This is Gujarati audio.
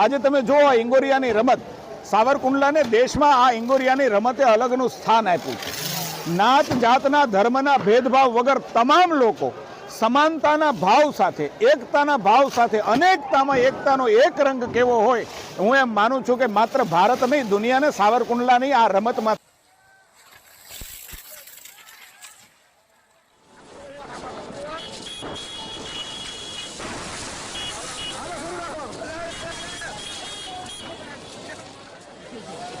આજે તમે જુઓ આ ઇંગોરિયાની રમત. સાવરકુંડલાને દેશમાં આ ઇંગોરિયાની રમતે અલગનું સ્થાન આપ્યું છે. નાત જાતના ધર્મના ભેદભાવ વગર તમામ લોકો સમાનતાના ભાવ સાથે, એકતાના ભાવ સાથે, અનેકતામાં એકતાનો એક રંગ કેવો હોય, હું એમ માનું છું કે માત્ર ભારત નહીં, દુનિયાને સાવરકુંડલાની આ રમતમાં anything.